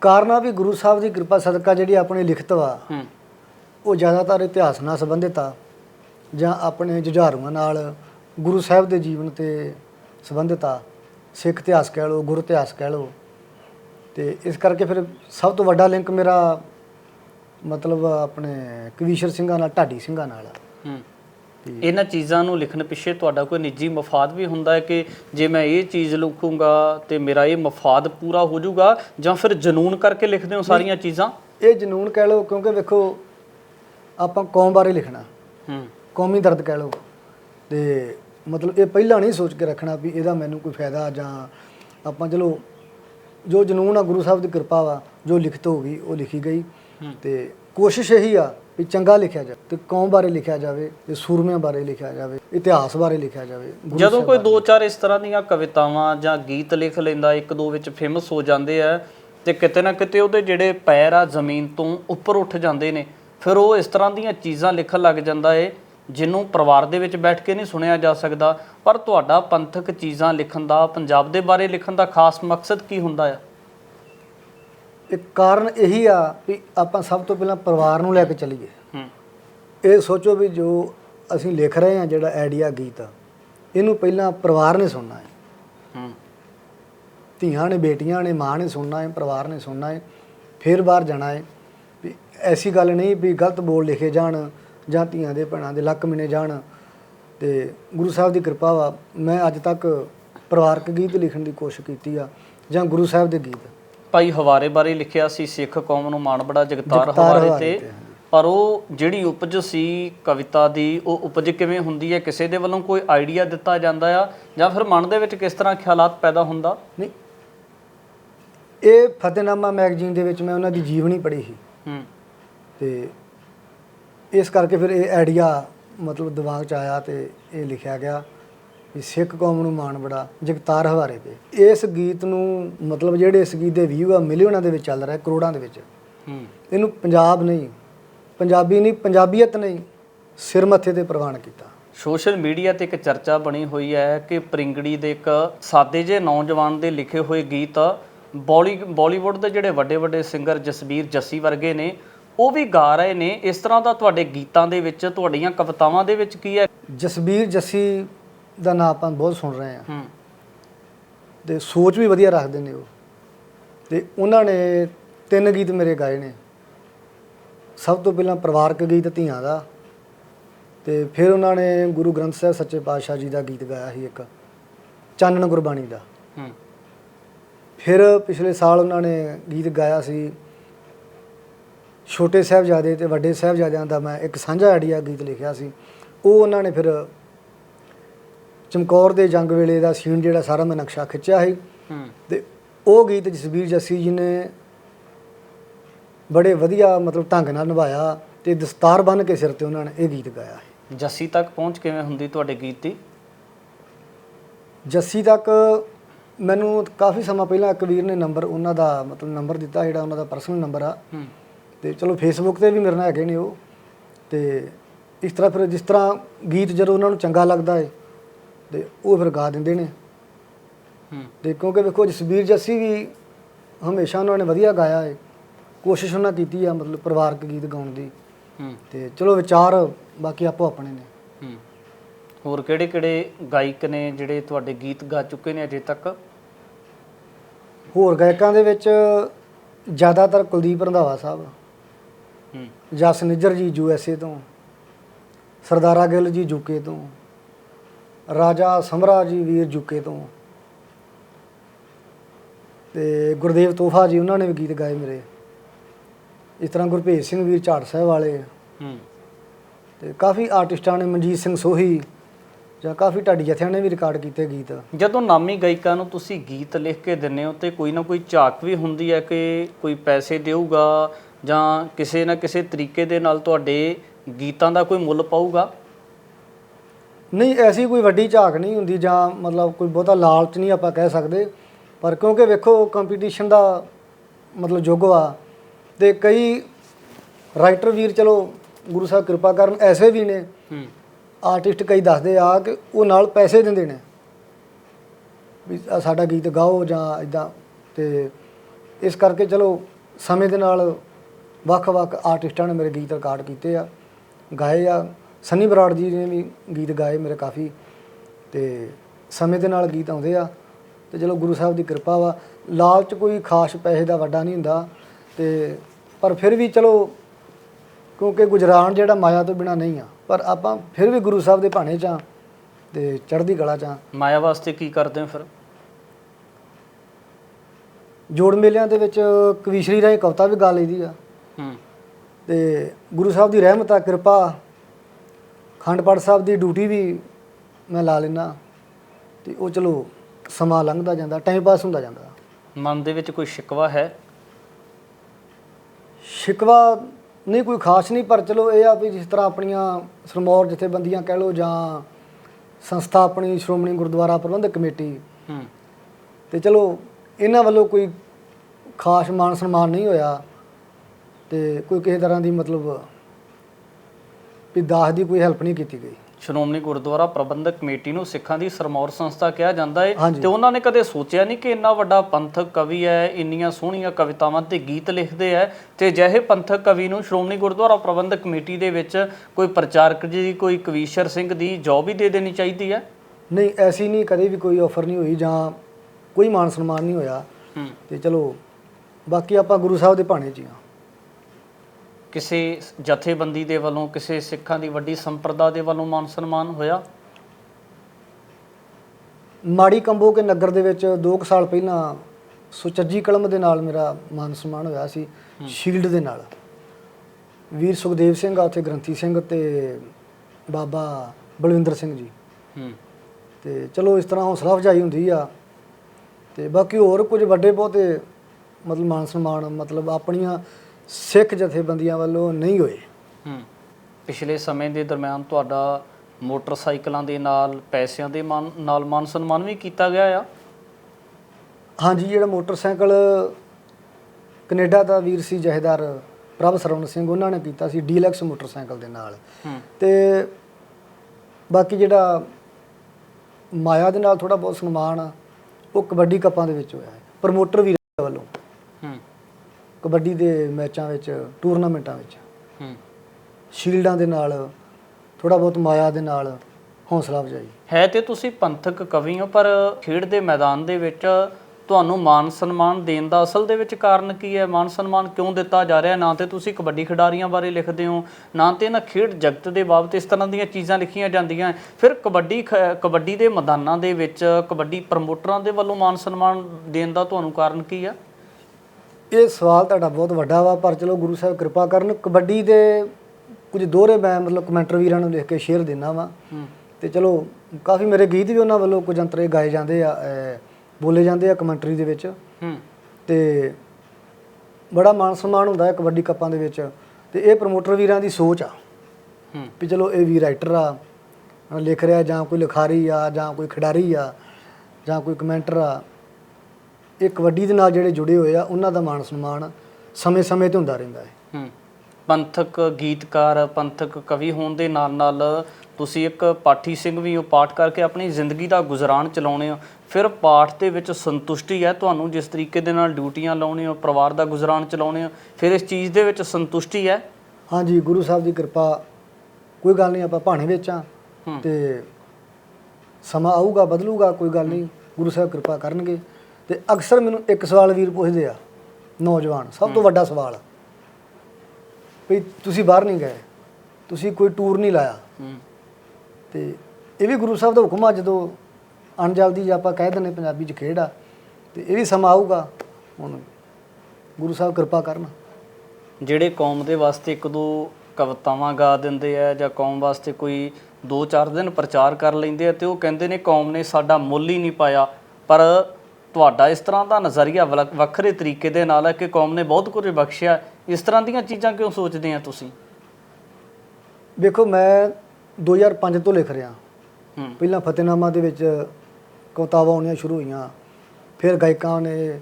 S3: ਕਾਰਨ ਆ ਵੀ ਗੁਰੂ ਸਾਹਿਬ ਦੀ ਕਿਰਪਾ ਸਦਕਾ ਜਿਹੜੀ ਆਪਣੀ ਲਿਖਤ ਵਾ
S1: ਹੂੰ।
S3: ਉਹ ਜ਼ਿਆਦਾਤਰ ਇਤਿਹਾਸ ਨਾਲ ਸੰਬੰਧਿਤ ਆ ਜਾਂ ਆਪਣੇ ਜੁਝਾਰੂਆਂ ਨਾਲ ਗੁਰੂ ਸਾਹਿਬ ਦੇ ਜੀਵਨ ਤੇ ਸੰਬੰਧਿਤ ਆ। ਸਿੱਖ ਇਤਿਹਾਸ ਕਹਿ ਲਓ ਗੁਰੂ ਇਤਿਹਾਸ ਕਹਿ ਲਓ। ਤੇ ਇਸ ਕਰਕੇ ਫਿਰ ਸਭ ਤੋਂ ਵੱਡਾ ਲਿੰਕ ਮੇਰਾ ਮਤਲਬ ਆਪਣੇ ਕਵੀਸ਼ਰ ਸਿੰਘਾਂ ਨਾਲ ਢਾਡੀ ਸਿੰਘਾਂ ਨਾਲ।
S1: ਹੂੰ। ਇਹਨਾਂ ਚੀਜ਼ਾਂ ਨੂੰ ਲਿਖਣ ਪਿੱਛੇ ਤੁਹਾਡਾ ਕੋਈ ਨਿੱਜੀ ਮਫਾਦ ਵੀ ਹੁੰਦਾ ਹੈ ਕਿ ਜੇ ਮੈਂ ਇਹ ਚੀਜ਼ ਲਿਖੂੰਗਾ ਤੇ ਮੇਰਾ ਇਹ ਮਫਾਦ ਪੂਰਾ ਹੋ ਜਾਊਗਾ ਜਾਂ ਫਿਰ ਜਨੂਨ ਕਰਕੇ ਲਿਖਦੇ ਹੋ ਸਾਰੀਆਂ ਚੀਜ਼ਾਂ?
S3: ਇਹ ਜਨੂਨ ਕਹਿ ਲਓ ਕਿਉਂਕਿ ਵੇਖੋ ਆਪਾਂ ਕੌਮ ਬਾਰੇ ਲਿਖਣਾ।
S1: ਹੂੰ।
S3: ਕੌਮੀ ਦਰਦ ਕਹਿ ਲਓ। ਤੇ ਮਤਲਬ ਇਹ ਪਹਿਲਾਂ ਨਹੀਂ ਸੋਚ ਕੇ ਰੱਖਣਾ ਵੀ ਇਹਦਾ ਮੈਨੂੰ ਕੋਈ ਫਾਇਦਾ ਜਾਂ ਆਪਾਂ ਚਲੋ ਜੋ ਜਨੂਨ ਆ ਗੁਰੂ ਸਾਹਿਬ ਦੀ ਕਿਰਪਾ ਵਾ ਜੋ ਲਿਖਤ ਹੋ ਗਈ ਉਹ ਲਿਖੀ ਗਈ। ਤੇ ਕੋਸ਼ਿਸ਼ ਇਹੀ ਆ ਵੀ ਚੰਗਾ ਲਿਖਿਆ ਜਾਵੇ ਤੇ ਕੌਮ ਬਾਰੇ ਲਿਖਿਆ ਜਾਵੇ ਤੇ ਸੂਰਮਿਆਂ ਬਾਰੇ ਲਿਖਿਆ ਜਾਵੇ ਇਤਿਹਾਸ ਬਾਰੇ ਲਿਖਿਆ ਜਾਵੇ ਗੁਰੂ
S1: ਜਦੋਂ ਕੋਈ। ਦੋ ਚਾਰ ਇਸ ਤਰ੍ਹਾਂ ਦੀਆਂ ਕਵਿਤਾਵਾਂ ਜਾਂ ਗੀਤ ਲਿਖ ਲੈਂਦਾ ਇੱਕ ਦੋ ਵਿੱਚ ਫੇਮਸ ਹੋ ਜਾਂਦੇ ਆ ਤੇ ਕਿਤੇ ਨਾ ਕਿਤੇ ਉਹਦੇ ਜਿਹੜੇ ਪੈਰ ਆ ਜ਼ਮੀਨ ਤੋਂ ਉੱਪਰ ਉੱਠ ਜਾਂਦੇ ਨੇ ਫਿਰ ਉਹ ਇਸ ਤਰ੍ਹਾਂ ਦੀਆਂ ਚੀਜ਼ਾਂ ਲਿਖਣ ਲੱਗ ਜਾਂਦਾ ਏ ਜਿਹਨੂੰ ਪਰਿਵਾਰ ਦੇ ਵਿੱਚ ਬੈਠ ਕੇ ਨਹੀਂ ਸੁਣਿਆ ਜਾ ਸਕਦਾ ਪਰ ਤੁਹਾਡਾ ਪੰਥਕ ਚੀਜ਼ਾਂ ਲਿਖਣ ਦਾ ਪੰਜਾਬ ਦੇ ਬਾਰੇ ਲਿਖਣ ਦਾ ਖਾਸ ਮਕਸਦ ਕੀ ਹੁੰਦਾ ਆ
S3: ਇੱਕ ਕਾਰਨ ਇਹੀ ਆ ਵੀ ਆਪਾਂ ਸਭ ਤੋਂ ਪਹਿਲਾਂ ਪਰਿਵਾਰ ਨੂੰ ਲੈ ਕੇ ਚੱਲੀਏ।
S1: ਹੂੰ।
S3: ਇਹ ਸੋਚੋ ਵੀ ਜੋ ਅਸੀਂ ਲਿਖ ਰਹੇ ਹਾਂ ਜਿਹੜਾ ਆਈਡੀਆ ਗੀਤ ਆ ਇਹਨੂੰ ਪਹਿਲਾਂ ਪਰਿਵਾਰ ਨੇ ਸੁਣਨਾ ਹੈ।
S1: ਹੂੰ।
S3: ਧੀਆਂ ਨੇ ਬੇਟੀਆਂ ਨੇ ਮਾਂ ਨੇ ਸੁਣਨਾ ਹੈ ਪਰਿਵਾਰ ਨੇ ਸੁਣਨਾ ਹੈ ਫਿਰ ਬਾਹਰ ਜਾਣਾ ਹੈ। ਵੀ ਐਸੀ ਗੱਲ ਨਹੀਂ ਵੀ ਗਲਤ ਬੋਲ ਲਿਖੇ ਜਾਣ ਜਾਂ ਧੀਆਂ ਦੇ ਭੈਣਾਂ ਦੇ ਲੱਕ ਮਿਣੇ ਜਾਣ। ਤੇ ਗੁਰੂ ਸਾਹਿਬ ਦੀ ਕਿਰਪਾ ਵਾ ਮੈਂ ਅੱਜ ਤੱਕ ਪਰਿਵਾਰਕ ਗੀਤ ਲਿਖਣ ਦੀ ਕੋਸ਼ਿਸ਼ ਕੀਤੀ ਆ ਜਾਂ ਗੁਰੂ ਸਾਹਿਬ ਦੇ ਗੀਤ।
S1: ਭਾਈ ਹਵਾਰੇ ਬਾਰੇ ਲਿਖਿਆ ਸੀ ਸਿੱਖ ਕੌਮ ਨੂੰ ਮਾਣ ਬੜਾ
S3: ਜਗਤਾਰ
S1: ਹਵਾਰੇ ਤੇ। ਪਰ ਉਹ ਜਿਹੜੀ ਉਪਜ ਸੀ ਕਵਿਤਾ ਦੀ ਉਹ ਉਪਜ ਕਿਵੇਂ ਹੁੰਦੀ ਹੈ ਕਿਸੇ ਦੇ ਵੱਲੋਂ ਕੋਈ ਆਈਡੀਆ ਦਿੱਤਾ ਜਾਂਦਾ ਆ? ਜਾਂ ਫਿਰ ਮਨ ਦੇ ਵਿੱਚ ਕਿਸ ਤਰ੍ਹਾਂ ਖਿਆਲਾਤ ਪੈਦਾ ਹੁੰਦਾ?
S3: ਨਹੀਂ। ਇਹ ਫਤਿਹਨਾਮਾ ਮੈਗਜ਼ੀਨ ਦੇ ਵਿੱਚ ਮੈਂ ਉਹਨਾਂ ਦੀ ਜੀਵਨੀ ਪੜ੍ਹੀ ਸੀ।
S1: ਹੂੰ।
S3: ਤੇ ਇਸ ਕਰਕੇ ਫਿਰ ਇਹ ਆਈਡੀਆ ਮਤਲਬ ਦਿਮਾਗ 'ਚ ਆਇਆ ਤੇ ਇਹ ਲਿਖਿਆ ਗਿਆ। ਵੀ ਸਿੱਖ ਕੌਮ ਨੂੰ ਮਾਣ ਬੜਾ ਜਗਤਾਰ ਹਵਾਰੇ ਤੇ। ਇਸ ਗੀਤ ਨੂੰ ਮਤਲਬ ਜਿਹੜੇ ਇਸ ਗੀਤ ਦੇ ਵਿਊ ਆ ਮਿਲੀਅਨਾਂ ਦੇ ਵਿੱਚ ਚੱਲ ਰਿਹਾ ਕਰੋੜਾਂ ਦੇ ਵਿੱਚ।
S1: ਹੂੰ।
S3: ਇਹਨੂੰ ਪੰਜਾਬ ਨਹੀਂ ਪੰਜਾਬੀ ਨਹੀਂ ਪੰਜਾਬੀਅਤ ਨਹੀਂ ਸਿਰ ਮੱਥੇ ਤੇ ਪ੍ਰਵਾਨ ਕੀਤਾ।
S1: ਸੋਸ਼ਲ ਮੀਡੀਆ ਤੇ ਇੱਕ ਚਰਚਾ ਬਣੀ ਹੋਈ ਹੈ ਕਿ ਪ੍ਰਿੰਗੜੀ ਦੇ ਇੱਕ ਸਾਦੇ ਜਿਹੇ ਨੌਜਵਾਨ ਦੇ ਲਿਖੇ ਹੋਏ ਗੀਤ ਬੋਲੀ ਬਾਲੀਵੁੱਡ ਦੇ ਜਿਹੜੇ ਵੱਡੇ ਵੱਡੇ ਸਿੰਗਰ ਜਸਬੀਰ ਜੱਸੀ ਵਰਗੇ ਨੇ ਉਹ ਵੀ ਗਾ ਰਹੇ ਨੇ। ਇਸ ਤਰ੍ਹਾਂ ਦਾ ਤੁਹਾਡੇ ਗੀਤਾਂ ਦੇ ਵਿੱਚ ਤੁਹਾਡੀਆਂ ਕਵਿਤਾਵਾਂ ਦੇ ਵਿੱਚ ਕੀ ਹੈ?
S3: ਜਸਬੀਰ ਜੱਸੀ ਦਾ ਨਾਮ ਆਪਾਂ ਬਹੁਤ ਸੁਣ ਰਹੇ ਹਾਂ।
S1: ਹੂੰ।
S3: ਤੇ ਸੋਚ ਵੀ ਵਧੀਆ ਰੱਖਦੇ ਨੇ ਉਹ। ਤੇ ਉਹਨਾਂ ਨੇ ਤਿੰਨ ਗੀਤ ਮੇਰੇ ਗਾਏ ਨੇ। ਸਭ ਤੋਂ ਪਹਿਲਾਂ ਪਰਿਵਾਰਕ ਗੀਤ ਧੀਆਂ ਦਾ। ਤੇ ਫਿਰ ਉਹਨਾਂ ਨੇ ਗੁਰੂ ਗ੍ਰੰਥ ਸਾਹਿਬ ਸੱਚੇ ਪਾਤਸ਼ਾਹ ਜੀ ਦਾ ਗੀਤ ਗਾਇਆ ਸੀ ਇੱਕ। ਚਾਨਣ ਗੁਰਬਾਣੀ ਦਾ।
S1: ਹੂੰ।
S3: ਫਿਰ ਪਿਛਲੇ ਸਾਲ ਉਹਨਾਂ ਨੇ ਗੀਤ ਗਾਇਆ ਸੀ ਛੋਟੇ ਸਾਹਿਬਜ਼ਾਦੇ ਤੇ ਵੱਡੇ ਸਾਹਿਬਜ਼ਾਦਿਆਂ ਦਾ ਮੈਂ ਇੱਕ ਸਾਂਝਾ ਆਈਡੀਆ ਗੀਤ ਲਿਖਿਆ ਸੀ। ਉਹ ਉਹਨਾਂ ਨੇ ਫਿਰ ਚਮਕੌਰ ਦੇ ਜੰਗ ਵੇਲੇ ਦਾ ਸੀਨ ਜਿਹੜਾ ਸਾਰਾ ਮੈਂ ਨਕਸ਼ਾ ਖਿੱਚਿਆ ਸੀ।
S1: ਹੂੰ।
S3: ਤੇ ਉਹ ਗੀਤ ਜਸਬੀਰ ਜੱਸੀ ਜੀ ਨੇ ਬੜੇ ਵਧੀਆ ਮਤਲਬ ਢੰਗ ਨਾਲ ਨਿਭਾਇਆ ਤੇ ਦਸਤਾਰ ਬੰਨ੍ਹ ਕੇ ਸਿਰ ਤੇ ਉਹਨਾਂ ਨੇ ਇਹ ਗੀਤ ਗਾਇਆ ਹੈ
S1: ਜੱਸੀ ਤੱਕ ਪਹੁੰਚ ਕਿਵੇਂ ਹੁੰਦੀ ਤੁਹਾਡੇ ਗੀਤ ਦੀ?
S3: ਜੱਸੀ ਤੱਕ ਮੈਨੂੰ ਕਾਫੀ ਸਮਾਂ ਪਹਿਲਾਂ ਇੱਕ ਵੀਰ ਨੇ ਨੰਬਰ ਉਹਨਾਂ ਦਾ ਮਤਲਬ ਨੰਬਰ ਦਿੱਤਾ ਜਿਹੜਾ ਉਹਨਾਂ ਦਾ ਪਰਸਨਲ ਨੰਬਰ ਆ। ਤੇ ਚਲੋ ਫੇਸਬੁੱਕ ਤੇ ਵੀ ਮੇਰੇ ਨਾਲ ਹੈਗੇ ਨੇ ਉਹ। ਤੇ ਇਸ ਤਰ੍ਹਾਂ ਫਿਰ ਜਿਸ ਤਰ੍ਹਾਂ ਗੀਤ ਜਦੋਂ ਉਹਨਾਂ ਨੂੰ ਚੰਗਾ ਲੱਗਦਾ ਹੈ ਤੇ ਉਹ ਫਿਰ ਗਾ ਦਿੰਦੇ ਨੇ।
S1: ਹੂੰ।
S3: ਤੇ ਕਿਉਂਕਿ ਵੇਖੋ ਜਸਬੀਰ ਜੱਸੀ ਵੀ ਹਮੇਸ਼ਾ ਉਹਨਾਂ ਨੇ ਵਧੀਆ ਗਾਇਆ ਹੈ ਕੋਸ਼ਿਸ਼ ਉਹਨਾਂ ਕੀਤੀ ਆ ਮਤਲਬ ਪਰਿਵਾਰਕ ਗੀਤ ਗਾਉਣ ਦੀ।
S1: ਹੂੰ।
S3: ਤੇ ਚਲੋ ਵਿਚਾਰ ਬਾਕੀ ਆਪੋ ਆਪਣੇ ਨੇ।
S1: ਹੂੰ। ਹੋਰ ਕਿਹੜੇ ਕਿਹੜੇ ਗਾਇਕ ਨੇ ਜਿਹੜੇ ਤੁਹਾਡੇ ਗੀਤ ਗਾ ਚੁੱਕੇ ਨੇ ਅਜੇ ਤੱਕ?
S3: ਹੋਰ ਗਾਇਕਾਂ ਦੇ ਵਿੱਚ ਜ਼ਿਆਦਾਤਰ ਕੁਲਦੀਪ ਰੰਧਾਵਾ ਸਾਹਿਬ।
S1: ਹੂੰ।
S3: ਜਸ ਨਿੱਜਰ ਜੀ ਯੂ ਐਸ ਏ ਤੋਂ। ਸਰਦਾਰਾ ਗਿੱਲ ਜੀ ਯੂਕੇ ਤੋਂ। ਰਾਜਾ ਸਮਰਾ ਜੀ ਵੀਰ ਯੂਕੇ ਤੋਂ। ਤੇ ਗੁਰਦੇਵ ਤੋਹਫਾ ਜੀ ਉਹਨਾਂ ਨੇ ਵੀ ਗੀਤ ਗਾਏ ਮੇਰੇ। ਇਸ ਤਰ੍ਹਾਂ ਗੁਰਭੇਜ ਸਿੰਘ ਵੀਰ ਝਾੜ ਸਾਹਿਬ ਵਾਲੇ।
S1: ਹੂੰ।
S3: ਤੇ ਕਾਫੀ ਆਰਟਿਸਟਾਂ ਨੇ ਮਨਜੀਤ ਸਿੰਘ ਸੋਹੀ ਜਾਂ ਕਾਫੀ ਢਾਡੀ ਜਥਿਆਂ ਨੇ ਵੀ ਰਿਕਾਰਡ ਕੀਤੇ ਗੀਤ।
S1: ਜਦੋਂ ਨਾਮੀ ਗਾਇਕਾਂ ਨੂੰ ਤੁਸੀਂ ਗੀਤ ਲਿਖ ਕੇ ਦਿੰਦੇ ਹੋ ਤੇ ਕੋਈ ਨਾ ਕੋਈ ਝਾਕ ਵੀ ਹੁੰਦੀ ਹੈ ਕਿ ਕੋਈ ਪੈਸੇ ਦੇਊਗਾ ਜਾਂ ਕਿਸੇ ਨਾ ਕਿਸੇ ਤਰੀਕੇ ਦੇ ਨਾਲ ਤੁਹਾਡੇ ਗੀਤਾਂ ਦਾ ਕੋਈ ਮੁੱਲ ਪਾਊਗਾ?
S3: ਨਹੀਂ ਐਸੀ ਕੋਈ ਵੱਡੀ ਝਾਕ ਨਹੀਂ ਹੁੰਦੀ ਜਾਂ ਮਤਲਬ ਕੋਈ ਬਹੁਤਾ ਲਾਲਚ ਨਹੀਂ ਆਪਾਂ ਕਹਿ ਸਕਦੇ। ਪਰ ਕਿਉਂਕਿ ਵੇਖੋ ਕੰਪੀਟੀਸ਼ਨ ਦਾ ਮਤਲਬ ਯੁੱਗ ਆ ਤੇ ਕਈ ਰਾਈਟਰ ਵੀਰ ਚਲੋ ਗੁਰੂ ਸਾਹਿਬ ਕਿਰਪਾ ਕਰਨ ਐਸੇ ਵੀ ਨੇ।
S1: ਹੂੰ।
S3: ਆਰਟਿਸਟ ਕਈ ਦੱਸਦੇ ਆ ਕਿ ਉਹ ਨਾਲ ਪੈਸੇ ਦਿੰਦੇ ਨੇ। ਵੀ ਆਹ ਸਾਡਾ ਗੀਤ ਗਾਓ ਜਾਂ ਇਦਾਂ ਤੇ ਇਸ ਕਰਕੇ ਚਲੋ ਸਮੇਂ ਦੇ ਨਾਲ ਵੱਖ-ਵੱਖ ਆਰਟਿਸਟਾਂ ਨੇ ਮੇਰੇ ਗੀਤ ਰਿਕਾਰਡ ਕੀਤੇ ਆ ਗਾਏ ਆ। ਸੰਨੀ ਬਰਾੜ ਜੀ ਨੇ ਵੀ ਗੀਤ ਗਾਏ ਮੇਰੇ ਕਾਫੀ ਤੇ ਸਮੇਂ ਦੇ ਨਾਲ ਗੀਤ ਆਉਂਦੇ ਆ ਤੇ ਚਲੋ ਗੁਰੂ ਸਾਹਿਬ ਦੀ ਕਿਰਪਾ ਵਾ। ਲਾਲਚ ਕੋਈ ਖਾਸ ਪੈਸੇ ਦਾ ਵੱਡਾ ਨਹੀਂ ਹੁੰਦਾ ਤੇ ਪਰ ਫਿਰ ਵੀ ਚਲੋ ਕਿਉਂਕਿ ਗੁਜਰਾਨ ਜਿਹੜਾ ਮਾਇਆ ਤੋਂ ਬਿਨਾ ਨਹੀਂ ਆ ਪਰ ਆਪਾਂ ਫਿਰ ਵੀ ਗੁਰੂ ਸਾਹਿਬ ਦੇ ਭਾਣੇ ਚ ਆ ਤੇ ਚੜ੍ਹਦੀ ਕਲਾ ਚ ਆ।
S1: ਮਾਇਆ ਵਾਸਤੇ ਕੀ ਕਰਦੇ ਹੋ ਫਿਰ?
S3: ਜੋੜ ਮੇਲਿਆਂ ਦੇ ਵਿੱਚ ਕਵੀਸ਼ਰੀ ਰਾਏ ਕਵਿਤਾ ਵੀ ਗਾ ਲਈਦੀ ਆ।
S1: ਹੂੰ।
S3: ਤੇ ਗੁਰੂ ਸਾਹਿਬ ਦੀ ਰਹਿਮਤ ਆ ਕਿਰਪਾ ਖੰਡ ਪਾਠ ਸਾਹਿਬ ਦੀ ਡਿਊਟੀ ਵੀ ਮੈਂ ਲਾ ਲੈਣਾ ਤੇ ਉਹ ਚਲੋ ਸਮਾਂ ਲੰਘਦਾ ਜਾਂਦਾ ਟਾਈਮ ਪਾਸ ਹੁੰਦਾ ਜਾਂਦਾ।
S1: ਮਨ ਦੇ ਵਿੱਚ ਕੋਈ ਸ਼ਿਕਵਾ ਹੈ?
S3: ਸ਼ਿਕਵਾ ਨਹੀਂ ਕੋਈ ਖਾਸ ਨਹੀਂ ਪਰ ਚਲੋ ਇਹ ਆ ਵੀ ਜਿਸ ਤਰ੍ਹਾਂ ਆਪਣੀਆਂ ਸਰਮੌਰ ਜਥੇਬੰਦੀਆਂ ਕਹਿ ਲਓ ਜਾਂ ਸੰਸਥਾ ਆਪਣੀ ਸ਼੍ਰੋਮਣੀ ਗੁਰਦੁਆਰਾ ਪ੍ਰਬੰਧਕ ਕਮੇਟੀ
S1: ਹੂੰ।
S3: ਤੇ ਚਲੋ ਇਹਨਾਂ ਵੱਲੋਂ ਕੋਈ ਖਾਸ ਮਾਨ ਸਨਮਾਨ ਨਹੀਂ ਹੋਇਆ ਤੇ ਕੋਈ ਕਿਸੇ ਤਰ੍ਹਾਂ ਦੀ ਮਤਲਬ ਵੀ ਦਾਸ ਦੀ ਕੋਈ ਹੈਲਪ ਨਹੀਂ ਕੀਤੀ ਗਈ।
S1: ਸ਼੍ਰੋਮਣੀ ਗੁਰਦੁਆਰਾ ਪ੍ਰਬੰਧਕ ਕਮੇਟੀ ਨੂੰ ਸਿੱਖਾਂ ਦੀ ਸਰਮੌਰ ਸੰਸਥਾ ਕਿਹਾ ਜਾਂਦਾ ਹੈ
S3: ਹਾਂਜੀ।
S1: ਤੇ ਉਹਨਾਂ ਨੇ ਕਦੇ ਸੋਚਿਆ ਨਹੀਂ ਕਿ ਇੰਨਾ ਵੱਡਾ ਪੰਥਕ ਕਵੀ ਹੈ ਇੰਨੀਆਂ ਸੋਹਣੀਆਂ ਕਵਿਤਾਵਾਂ ਤੇ ਗੀਤ ਲਿਖਦੇ ਹੈ ਤੇ ਜਿਹੇ ਪੰਥਕ ਕਵੀ ਨੂੰ ਸ਼੍ਰੋਮਣੀ ਗੁਰਦੁਆਰਾ ਪ੍ਰਬੰਧਕ ਕਮੇਟੀ ਦੇ ਵਿੱਚ ਕੋਈ ਪ੍ਰਚਾਰਕ ਜੀ ਕੋਈ ਕਵੀਸ਼ਰ ਸਿੰਘ ਦੀ ਜੌਬ ਹੀ ਦੇ ਦੇਣੀ ਚਾਹੀਦੀ ਹੈ?
S3: ਨਹੀਂ ਐਸੀ ਨਹੀਂ ਕਦੇ ਵੀ ਕੋਈ ਆਫਰ ਨਹੀਂ ਹੋਈ ਜਾਂ ਕੋਈ ਮਾਨ ਸਨਮਾਨ ਨਹੀਂ ਹੋਇਆ।
S1: ਹੂੰ।
S3: ਤੇ ਚਲੋ ਬਾਕੀ ਆਪਾਂ ਗੁਰੂ ਸਾਹਿਬ ਦੇ ਭਾਣੇ 'ਚ ਹੀ ਹਾਂ।
S1: ਕਿਸੇ ਜਥੇਬੰਦੀ ਦੇ ਵੱਲੋਂ ਕਿਸੇ ਸਿੱਖਾਂ ਦੀ ਵੱਡੀ ਸੰਪਰਦਾ ਦੇ ਵੱਲੋਂ ਮਾਨ ਸਨਮਾਨ ਹੋਇਆ?
S3: ਮਾੜੀ ਕੰਬੋ ਕੇ ਨਗਰ ਦੇ ਵਿੱਚ 2 ਸਾਲ ਪਹਿਲਾਂ ਸੁਚੱਜੀ ਕਲਮ ਦੇ ਨਾਲ ਮੇਰਾ ਮਾਨ ਸਨਮਾਨ ਹੋਇਆ ਸੀ ਸ਼ੀਲਡ ਦੇ ਨਾਲ। ਵੀਰ ਸੁਖਦੇਵ ਸਿੰਘ ਆ ਉੱਥੇ ਗ੍ਰੰਥੀ ਸਿੰਘ ਤੇ ਬਾਬਾ ਬਲਵਿੰਦਰ ਸਿੰਘ ਜੀ।
S1: ਹੂੰ।
S3: ਤੇ ਚਲੋ ਇਸ ਤਰ੍ਹਾਂ ਹੌਸਲਾ ਅਫਜਾਈ ਹੁੰਦੀ ਆ। ਤੇ ਬਾਕੀ ਹੋਰ ਕੁਝ ਵੱਡੇ ਬਹੁਤੇ ਮਤਲਬ ਮਾਨ ਸਨਮਾਨ ਮਤਲਬ ਆਪਣੀਆਂ ਸਿੱਖ ਜਥੇਬੰਦੀਆਂ ਵੱਲੋਂ ਨਹੀਂ ਹੋਏ।
S1: ਹੂੰ। ਪਿਛਲੇ ਸਮੇਂ ਦੇ ਦਰਮਿਆਨ ਤੁਹਾਡਾ ਮੋਟਰਸਾਈਕਲਾਂ ਦੇ ਨਾਲ ਪੈਸਿਆਂ ਦੇ ਮਾਨ ਨਾਲ ਮਾਨ ਸਨਮਾਨ ਵੀ ਕੀਤਾ ਗਿਆ ਆ?
S3: ਹਾਂਜੀ ਜਿਹੜਾ ਮੋਟਰਸਾਈਕਲ ਕੈਨੇਡਾ ਦਾ ਵੀਰ ਸੀ ਜਹੇਦਾਰ ਪ੍ਰਭ ਸਰਵਣ ਸਿੰਘ ਉਹਨਾਂ ਨੇ ਕੀਤਾ ਸੀ ਡੀਲੈਕਸ ਮੋਟਰਸਾਈਕਲ ਦੇ ਨਾਲ।
S1: ਹੂੰ।
S3: ਤੇ ਬਾਕੀ ਜਿਹੜਾ ਮਾਇਆ ਦੇ ਨਾਲ ਥੋੜਾ ਬਹੁਤ ਸਨਮਾਨ ਆ ਉਹ ਕਬੱਡੀ ਕੱਪਾਂ ਦੇ ਵਿੱਚ ਹੋਇਆ ਹੈ। ਪ੍ਰਮੋਟਰ ਵੀਰ ਵੱਲੋਂ।
S1: ਹੂੰ।
S3: ਕਬੱਡੀ ਦੇ ਮੈਚਾਂ ਵਿੱਚ ਟੂਰਨਾਮੈਂਟਾਂ ਵਿੱਚ।
S1: ਹੂੰ।
S3: ਸ਼ੀਲਡਾਂ ਦੇ ਨਾਲ ਥੋੜਾ ਬਹੁਤ ਮਾਇਆ ਦੇ ਨਾਲ ਹੌਸਲਾ ਅਫਜਾਈ
S1: ਹੈ ਤੇ ਤੁਸੀਂ ਪੰਥਕ ਕਵੀ ਹੋ ਪਰ ਖੇਡ ਦੇ ਮੈਦਾਨ ਦੇ ਵਿੱਚ ਤੁਹਾਨੂੰ ਮਾਨ ਸਨਮਾਨ ਦੇਣ ਦਾ ਅਸਲ ਦੇ ਵਿੱਚ ਕਾਰਨ ਕੀ ਹੈ? ਮਾਨ ਸਨਮਾਨ ਕਿਉਂ ਦਿੱਤਾ ਜਾ ਰਿਹਾ? ਨਾ ਤੇ ਤੁਸੀਂ ਕਬੱਡੀ ਖਿਡਾਰੀਆਂ ਬਾਰੇ ਲਿਖਦੇ ਹੋ ਨਾ ਤੇ ਨਾ ਖੇਡ ਜਗਤ ਦੇ ਬਾਬਤ ਇਸ ਤਰ੍ਹਾਂ ਦੀਆਂ ਚੀਜ਼ਾਂ ਲਿਖੀਆਂ ਜਾਂਦੀਆਂ। ਫਿਰ ਕਬੱਡੀ ਕਬੱਡੀ ਦੇ ਮੈਦਾਨਾਂ ਦੇ ਵਿੱਚ ਕਬੱਡੀ ਪ੍ਰਮੋਟਰਾਂ ਦੇ ਵੱਲੋਂ ਮਾਨ ਸਨਮਾਨ ਦੇਣ ਦਾ ਤੁਹਾਨੂੰ ਕਾਰਨ ਕੀ ਆ?
S3: ਇਹ ਸਵਾਲ ਤੁਹਾਡਾ ਬਹੁਤ ਵੱਡਾ ਵਾ ਪਰ ਚਲੋ ਗੁਰੂ ਸਾਹਿਬ ਕਿਰਪਾ ਕਰਨ। ਕਬੱਡੀ ਦੇ ਕੁਝ ਦੋਹਰੇ ਮੈਂ ਮਤਲਬ ਕਮੈਂਟਰ ਵੀਰਾਂ ਨੂੰ ਲਿਖ ਕੇ ਸ਼ੇਅਰ ਦਿੰਦਾ ਵਾਂ। ਤੇ ਚਲੋ ਕਾਫੀ ਮੇਰੇ ਗੀਤ ਵੀ ਉਹਨਾਂ ਵੱਲੋਂ ਕੁਝ ਅੰਤਰੇ ਗਾਏ ਜਾਂਦੇ ਆ ਬੋਲੇ ਜਾਂਦੇ ਆ ਕਮੈਂਟਰੀ ਦੇ ਵਿੱਚ। ਤੇ ਬੜਾ ਮਾਣ ਸਨਮਾਨ ਹੁੰਦਾ ਹੈ ਕਬੱਡੀ ਕੱਪਾਂ ਦੇ ਵਿੱਚ। ਤੇ ਇਹ ਪ੍ਰਮੋਟਰ ਵੀਰਾਂ ਦੀ ਸੋਚ ਆ।
S1: ਹੂੰ।
S3: ਵੀ ਚਲੋ ਇਹ ਵੀ ਰਾਈਟਰ ਆ ਲਿਖ ਰਿਹਾ ਜਾਂ ਕੋਈ ਲਿਖਾਰੀ ਆ ਜਾਂ ਕੋਈ ਖਿਡਾਰੀ ਆ ਜਾਂ ਕੋਈ ਕਮੈਂਟਰ ਆ। ਇਹ ਕਬੱਡੀ ਦੇ ਨਾਲ ਜਿਹੜੇ ਜੁੜੇ ਹੋਏ ਆ ਉਹਨਾਂ ਦਾ ਮਾਣ ਸਨਮਾਨ ਸਮੇਂ-ਸਮੇਂ ਤੇ ਹੁੰਦਾ ਰਹਿੰਦਾ ਹੈ।
S1: ਹੂੰ। ਪੰਥਕ ਗੀਤਕਾਰ ਪੰਥਕ ਕਵੀ ਹੋਣ ਦੇ ਨਾਲ ਨਾਲ ਤੁਸੀਂ ਇੱਕ ਪਾਠੀ ਸਿੰਘ ਵੀ ਹੋ ਪਾਠ ਕਰਕੇ ਆਪਣੀ ਜ਼ਿੰਦਗੀ ਦਾ ਗੁਜ਼ਰਾਨ ਚਲਾਉਣੇ ਹੋ। ਫਿਰ ਪਾਠ ਦੇ ਵਿੱਚ ਸੰਤੁਸ਼ਟੀ ਹੈ ਤੁਹਾਨੂੰ ਜਿਸ ਤਰੀਕੇ ਦੇ ਨਾਲ ਡਿਊਟੀਆਂ ਲਾਉਣੇ ਹੋ ਪਰਿਵਾਰ ਦਾ ਗੁਜ਼ਰਾਨ ਚਲਾਉਣੇ ਹੋ ਫਿਰ ਇਸ ਚੀਜ਼ ਦੇ ਵਿੱਚ ਸੰਤੁਸ਼ਟੀ ਹੈ?
S3: ਹਾਂਜੀ ਗੁਰੂ ਸਾਹਿਬ ਦੀ ਕਿਰਪਾ ਕੋਈ ਗੱਲ ਨਹੀਂ ਆਪਾਂ ਭਾਣੇ ਵਿੱਚ ਆ। ਤੇ ਸਮਾਂ ਆਊਗਾ ਬਦਲੂਗਾ ਕੋਈ ਗੱਲ ਨਹੀਂ ਗੁਰੂ ਸਾਹਿਬ ਕਿਰਪਾ ਕਰਨਗੇ। ਤੇ ਅਕਸਰ ਮੈਨੂੰ ਇੱਕ ਸਵਾਲ ਵੀਰ ਪੁੱਛਦੇ ਆ ਨੌਜਵਾਨ ਸਭ ਤੋਂ ਵੱਡਾ ਸਵਾਲ। ਵੀ ਤੁਸੀਂ ਬਾਹਰ ਨਹੀਂ ਗਏ ਤੁਸੀਂ ਕੋਈ ਟੂਰ ਨਹੀਂ ਲਾਇਆ। ਤੇ ਇਹ ਵੀ ਗੁਰੂ ਸਾਹਿਬ ਦਾ ਹੁਕਮ ਆ ਜਦੋਂ ਅਣਜਲਦੀ ਜੇ ਆਪਾਂ ਕਹਿ ਦਿੰਦੇ ਪੰਜਾਬੀ ਚ ਖੇਡ ਆ ਤੇ ਇਹ ਵੀ ਸਮਾਂ ਆਊਗਾ ਹੁਣ ਗੁਰੂ ਸਾਹਿਬ ਕਿਰਪਾ ਕਰਨ।
S1: ਜਿਹੜੇ ਕੌਮ ਦੇ ਵਾਸਤੇ ਇੱਕ ਦੋ ਕਵਿਤਾਵਾਂ ਗਾ ਦਿੰਦੇ ਆ ਜਾਂ ਕੌਮ ਵਾਸਤੇ ਕੋਈ 2-4 ਦਿਨ ਪ੍ਰਚਾਰ ਕਰ ਲੈਂਦੇ ਆ ਤੇ ਉਹ ਕਹਿੰਦੇ ਨੇ ਕੌਮ ਨੇ ਸਾਡਾ ਮੁੱਲ ਹੀ ਨਹੀਂ ਪਾਇਆ ਪਰ ਤੁਹਾਡਾ ਇਸ ਤਰ੍ਹਾਂ ਦਾ ਨਜ਼ਰੀਆ ਵੱਖਰੇ ਤਰੀਕੇ ਦੇ ਨਾਲ ਹੈ ਕਿ ਕੌਮ ਨੇ ਬਹੁਤ ਕੁਝ ਬਖਸ਼ਿਆ। ਇਸ ਤਰ੍ਹਾਂ ਦੀਆਂ ਚੀਜ਼ਾਂ ਕਿਉਂ ਸੋਚਦੇ ਆ ਤੁਸੀਂ?
S3: ਵੇਖੋ ਮੈਂ 2005 ਤੋਂ ਲਿਖ ਰਿਹਾ।
S1: ਹੂੰ।
S3: ਪਹਿਲਾਂ ਫਤਿਹਨਾਮਾ ਦੇ ਵਿੱਚ ਕਵਿਤਾਵਾਂ ਆਉਣੀਆਂ ਸ਼ੁਰੂ ਹੋਈਆਂ। ਫਿਰ ਗਾਇਕਾਂ ਨੇ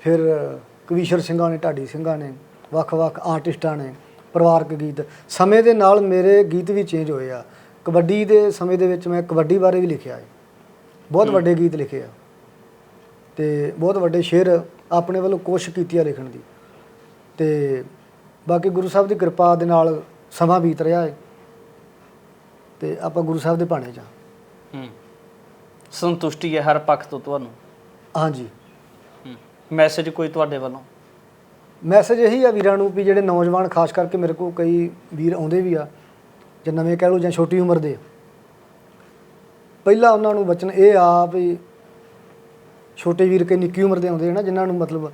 S3: ਫਿਰ ਕਵੀਸ਼ਰ ਸਿੰਘਾਂ ਨੇ ਢਾਡੀ ਸਿੰਘਾਂ ਨੇ ਵੱਖ-ਵੱਖ ਆਰਟਿਸਟਾਂ ਨੇ ਪਰਿਵਾਰਕ ਗੀਤ। ਸਮੇਂ ਦੇ ਨਾਲ ਮੇਰੇ ਗੀਤ ਵੀ ਚੇਂਜ ਹੋਏ ਆ। ਕਬੱਡੀ ਦੇ ਸਮੇਂ ਦੇ ਵਿੱਚ ਮੈਂ ਕਬੱਡੀ ਬਾਰੇ ਵੀ ਲਿਖਿਆ ਹੈ। ਬਹੁਤ ਵੱਡੇ ਗੀਤ ਲਿਖੇ ਆ। ਤੇ ਬਹੁਤ ਵੱਡੇ ਸ਼ੇਰ ਆਪਣੇ ਵੱਲੋਂ ਕੋਸ਼ਿਸ਼ ਕੀਤੀ ਆ ਲਿਖਣ ਦੀ। ਤੇ ਬਾਕੀ ਗੁਰੂ ਸਾਹਿਬ ਦੀ ਕਿਰਪਾ ਦੇ ਨਾਲ ਸਮਾਂ ਬੀਤ ਰਿਹਾ ਹੈ ਤੇ ਆਪਾਂ ਗੁਰੂ ਸਾਹਿਬ ਦੇ ਭਾਣੇ 'ਚ ਹਾਂ।
S1: ਸੰਤੁਸ਼ਟੀ ਹੈ ਹਰ ਪੱਖ ਤੋਂ ਤੁਹਾਨੂੰ?
S3: ਹਾਂਜੀ।
S1: ਮੈਸੇਜ ਕੋਈ ਤੁਹਾਡੇ ਵੱਲੋਂ?
S3: ਮੈਸੇਜ ਇਹੀ ਆ ਵੀਰਾਂ ਨੂੰ ਵੀ ਜਿਹੜੇ ਨੌਜਵਾਨ ਖਾਸ ਕਰਕੇ ਮੇਰੇ ਕੋਲ ਕਈ ਵੀਰ ਆਉਂਦੇ ਵੀ ਆ ਜਾਂ ਨਵੇਂ ਕਹਿ ਲਓ ਜਾਂ ਛੋਟੀ ਉਮਰ ਦੇ। ਪਹਿਲਾਂ ਉਹਨਾਂ ਨੂੰ ਬਚਨ ਇਹ ਆ ਵੀ ਛੋਟੇ ਵੀਰ ਕਈ ਨਿੱਕੀ ਉਮਰ ਦੇ ਆਉਂਦੇ ਆ ਨਾ ਜਿਨ੍ਹਾਂ ਨੂੰ ਮਤਲਬ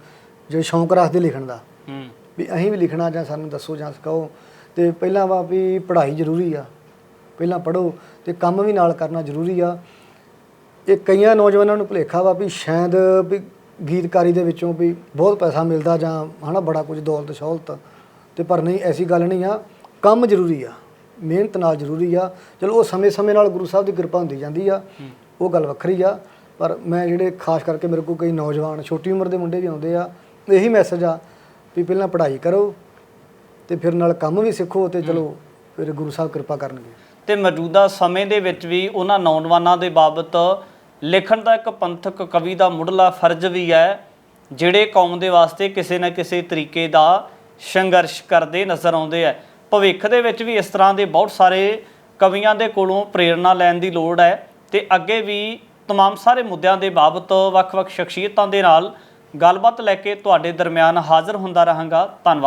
S3: ਜਿਹੜੇ ਸ਼ੌਂਕ ਰੱਖਦੇ ਲਿਖਣ ਦਾ।
S1: ਹੂੰ।
S3: ਵੀ ਅਸੀਂ ਵੀ ਲਿਖਣਾ ਜਾਂ ਸਾਨੂੰ ਦੱਸੋ ਜਾਂ ਸਿਖਾਓ। ਤੇ ਪਹਿਲਾਂ ਵਾ ਵੀ ਪੜ੍ਹਾਈ ਜ਼ਰੂਰੀ ਆ। ਪਹਿਲਾਂ ਪੜ੍ਹੋ ਤੇ ਕੰਮ ਵੀ ਨਾਲ ਕਰਨਾ ਜ਼ਰੂਰੀ ਆ। ਇਹ ਕਈਆਂ ਨੌਜਵਾਨਾਂ ਨੂੰ ਭੁਲੇਖਾ ਵਾ ਵੀ ਸ਼ਾਇਦ ਵੀ ਗੀਤਕਾਰੀ ਦੇ ਵਿੱਚੋਂ ਵੀ ਬਹੁਤ ਪੈਸਾ ਮਿਲਦਾ ਜਾਂ ਹਨਾ ਬੜਾ ਕੁਝ ਦੌਲਤ ਸ਼ੌਲਤ ਤੇ ਪਰ ਨਹੀਂ ਐਸੀ ਗੱਲ ਨਹੀਂ ਆ। ਕੰਮ ਜ਼ਰੂਰੀ ਆ। ਮਿਹਨਤ ਨਾਲ ਜ਼ਰੂਰੀ ਆ। ਚਲੋ ਉਹ ਸਮੇਂ-ਸਮੇਂ ਨਾਲ ਗੁਰੂ ਸਾਹਿਬ ਦੀ ਕਿਰਪਾ ਹੁੰਦੀ ਜਾਂਦੀ ਆ। ਉਹ ਗੱਲ ਵੱਖਰੀ ਆ। ਪਰ ਮੈਂ ਜਿਹੜੇ ਖਾਸ ਕਰਕੇ ਮੇਰੇ ਕੋਲ ਕਈ ਨੌਜਵਾਨ ਛੋਟੀ ਉਮਰ ਦੇ ਮੁੰਡੇ ਵੀ ਆਉਂਦੇ ਆ ਇਹੀ ਮੈਸੇਜ ਆ ਵੀ ਪਹਿਲਾਂ ਪੜ੍ਹਾਈ ਕਰੋ ਤੇ ਫਿਰ ਨਾਲ ਕੰਮ ਵੀ ਸਿੱਖੋ ਤੇ ਚਲੋ ਫਿਰ ਗੁਰੂ ਸਾਹਿਬ ਕਿਰਪਾ ਕਰਨਗੇ।
S1: ਤੇ ਮੌਜੂਦਾ ਸਮੇਂ ਦੇ ਵਿੱਚ ਵੀ ਉਹਨਾਂ ਨੌਜਵਾਨਾਂ ਦੇ ਬਾਬਤ ਲਿਖਣ ਦਾ ਇੱਕ ਪੰਥਕ ਕਵੀ ਦਾ ਮੁੱਢਲਾ ਫਰਜ਼ ਵੀ ਹੈ ਜਿਹੜੇ ਕੌਮ ਦੇ ਵਾਸਤੇ ਕਿਸੇ ਨਾ ਕਿਸੇ ਤਰੀਕੇ ਦਾ ਸੰਘਰਸ਼ ਕਰਦੇ ਨਜ਼ਰ ਆਉਂਦੇ ਆ। ਭਵਿੱਖ ਦੇ ਵਿੱਚ ਵੀ ਇਸ ਤਰ੍ਹਾਂ ਦੇ ਬਹੁਤ ਸਾਰੇ ਕਵੀਆਂ ਦੇ ਕੋਲੋਂ ਪ੍ਰੇਰਣਾ ਲੈਣ ਦੀ ਲੋੜ ਹੈ ਤੇ ਅੱਗੇ ਵੀ तमाम ਸਾਰੇ ਮੁੱਦਿਆਂ ਦੇ ਬਾਬਤ ਵੱਖ-ਵੱਖ ਸ਼ਖਸੀਅਤਾਂ ਦੇ ਨਾਲ ਗੱਲਬਾਤ ਲੈ ਕੇ ਤੁਹਾਡੇ ਦਰਮਿਆਨ ਹਾਜ਼ਰ ਹੁੰਦਾ ਰਹਾਂਗਾ ਧੰਨਵਾਦ